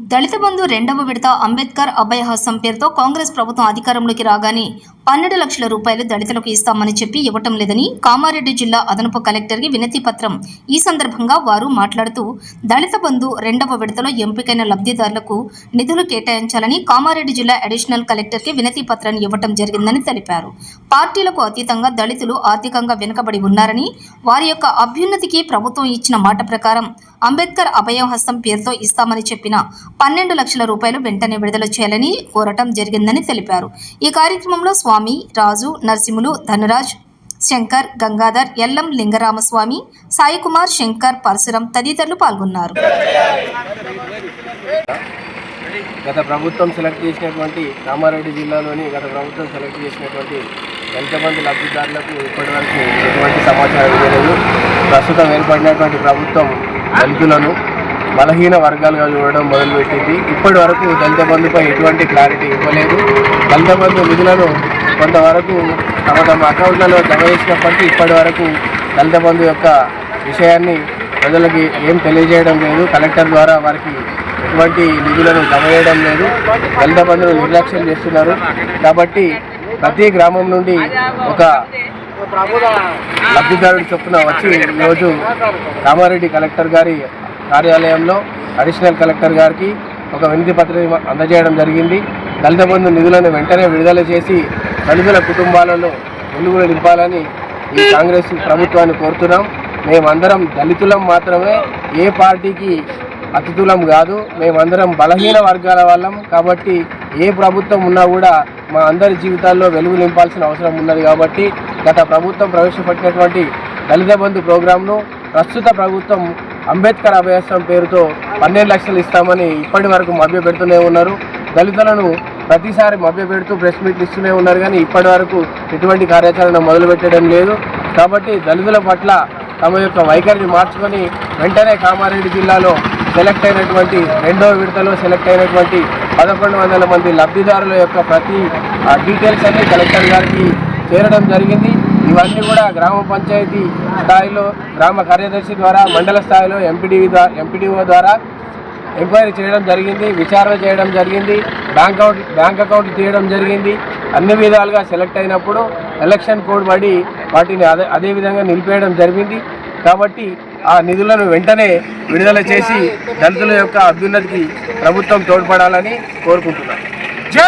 దళిత బంధు రెండవ విడత అంబేద్కర్ అభయహస్తం పేరుతో కాంగ్రెస్ ప్రభుత్వం అధికారంలోకి రాగానే పన్నెండు లక్షల రూపాయలు దళితులకు ఇస్తామని చెప్పి ఇవ్వటం లేదని కామారెడ్డి జిల్లా అదనపు కలెక్టర్కి వినతి పత్రం. ఈ సందర్భంగా వారు మాట్లాడుతూ దళిత బంధు రెండవ విడతలో ఎంపికైన లబ్ధిదారులకు నిధులు కేటాయించాలని కామారెడ్డి జిల్లా అడిషనల్ కలెక్టర్కి వినతి పత్రాన్ని ఇవ్వటం జరిగిందని తెలిపారు. పార్టీలకు అతీతంగా దళితులు ఆర్థికంగా వెనుకబడి ఉన్నారని వారి యొక్క అభ్యున్నతికి ప్రభుత్వం ఇచ్చిన మాట ప్రకారం అంబేద్కర్ అభయహస్తం పేరుతో ఇస్తామని చెప్పిన పన్నెండు లక్షల రూపాయలు వెంటనే విడుదల చేయాలని కోరటం జరిగిందని తెలిపారు. ఈ కార్యక్రమంలో స్వామి రాజు నరసింహులు ధనరాజ్ శంకర్ గంగాధర్ ఎల్లం లింగరామస్వామి సాయికుమార్ శంకర్ పరశురం తదితరులు పాల్గొన్నారు. గత ప్రభుత్వం సెలెక్ట్ చేసినటువంటి కామారెడ్డి జిల్లాలోని గత ప్రభుత్వం సెలెక్ట్ చేసినటువంటి ఎంతమంది లబ్ధిదారులకు ఇప్పటివరకు ఎటువంటి సమాచారం ఇవ్వలేదు. ప్రస్తుతం ఏర్పడినటువంటి ప్రభుత్వం దళితులను బలహీన వర్గాలుగా చూడడం మొదలుపెట్టింది. ఇప్పటి వరకు దళిత బంధుపై ఎటువంటి క్లారిటీ ఇవ్వలేదు. దళిత బంధు నిధులను కొంతవరకు తమ తమ అకౌంట్లలో జమ చేసినప్పటికీ ఇప్పటి వరకు దళిత బంధు యొక్క విషయాన్ని ప్రజలకి ఏం తెలియజేయడం లేదు. కలెక్టర్ ద్వారా వారికి ఎటువంటి నిధులను జమ చేయడం లేదు. దళిత బంధువులు నిర్లక్ష్యం చేస్తున్నారు. కాబట్టి ప్రతి గ్రామం నుండి ఒక లబ్ధిదారుడు చొప్పున వచ్చి ఈరోజు కామారెడ్డి కలెక్టర్ గారి కార్యాలయంలో అడిషనల్ కలెక్టర్ గారికి ఒక వినతి పత్రం అందజేయడం జరిగింది. దళిత బంధు నిధులను వెంటనే విడుదల చేసి దళితుల కుటుంబాలను వెలుగులు నింపాలని ఈ కాంగ్రెస్ ప్రభుత్వాన్ని కోరుతున్నాం. మేమందరం దళితులం మాత్రమే ఏ పార్టీకి అతిథులం కాదు. మేమందరం బలహీన వర్గాల వాళ్ళం. కాబట్టి ఏ ప్రభుత్వం ఉన్నా కూడా మా అందరి జీవితాల్లో వెలుగు నింపాల్సిన అవసరం ఉన్నది కాబట్టి గత ప్రభుత్వం ప్రవేశపెట్టినటువంటి దళిత బంధు ప్రోగ్రాంను ప్రస్తుత ప్రభుత్వం అంబేద్కర్ అభయాశ్రమం పేరుతో పన్నెండు లక్షలు ఇస్తామని ఇప్పటి వరకు మభ్యపెడుతూనే ఉన్నారు. దళితులను ప్రతిసారి మభ్యపెడుతూ ప్రెస్ మీట్లు ఇస్తూనే ఉన్నారు కానీ ఇప్పటి వరకు ఎటువంటి కార్యాచరణ మొదలుపెట్టడం లేదు. కాబట్టి దళితుల పట్ల తమ యొక్క వైఖరిని మార్చుకొని వెంటనే కామారెడ్డి జిల్లాలో సెలెక్ట్ అయినటువంటి రెండో విడతలో సెలెక్ట్ అయినటువంటి పదకొండు వందల మంది లబ్ధిదారుల యొక్క ప్రతి డీటెయిల్స్ అన్ని కలెక్టర్ గారికి చేరడం జరిగింది. ఇవన్నీ కూడా గ్రామ పంచాయతీ స్థాయిలో గ్రామ కార్యదర్శి ద్వారా మండల స్థాయిలో ఎంపీడీ ఎంపీడీఓ ద్వారా ఎంక్వైరీ చేయడం జరిగింది విచారణ చేయడం జరిగింది బ్యాంక్ అకౌంట్ బ్యాంక్ అకౌంట్ తీయడం జరిగింది. అన్ని విధాలుగా సెలెక్ట్ అయినప్పుడు ఎలక్షన్ కోడ్ పడి వాటిని అదే అదే విధంగా నిలిపేయడం జరిగింది. కాబట్టి ఆ నిధులను వెంటనే విడుదల చేసి దళితుల యొక్క అభ్యున్నతికి ప్రభుత్వం తోడ్పడాలని కోరుకుంటున్నాను జై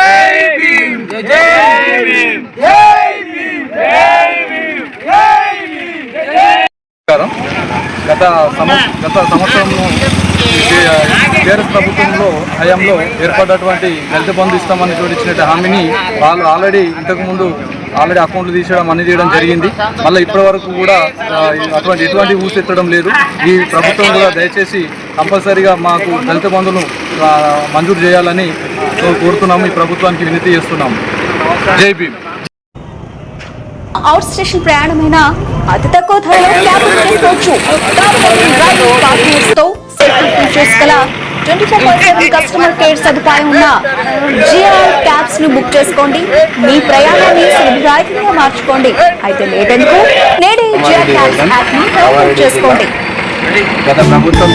భీమ్! జై భీమ్! జై గత సంవ గత సంవత్సరంలో టీఆర్ఎస్ ప్రభుత్వంలో హయాంలో ఏర్పడ్డటువంటి దళిత బంధు ఇస్తామని చూపించినట్టు హామీని వాళ్ళు ఆల్రెడీ ఇంతకుముందు ఆల్రెడీ అకౌంట్లు తీసేయడం అన్ని చేయడం జరిగింది. మళ్ళీ ఇప్పటి వరకు కూడా అటువంటి ఎటువంటి ఊసెత్తడం లేదు. ఈ ప్రభుత్వం కూడా దయచేసి కంపల్సరీగా మాకు దళిత బంధును మంజూరు చేయాలని కోరుతున్నాము. ఈ ప్రభుత్వానికి వినతి చేస్తున్నాము. జై భీమ్. అవుట్ స్టేషన్ ప్రయాణమైన అతి తక్కువ ధరలో క్యాబ్ బుక్ చేసుకోవచ్చు. తో సేఫ్టీ ఫీచర్స్ గల twenty four by seven customer care సదుపాయం ఉన్న జిఆర్ క్యాబ్స్ను బుక్ చేసుకోండి. మీ ప్రయాణాన్ని సులభదాయకంగా మార్చుకోండి. అయితే లేదనుకో నేడే జిఆర్ క్యాబ్స్ యాప్ని డౌన్లోడ్ చేసుకోండి. గత ప్రభుత్వం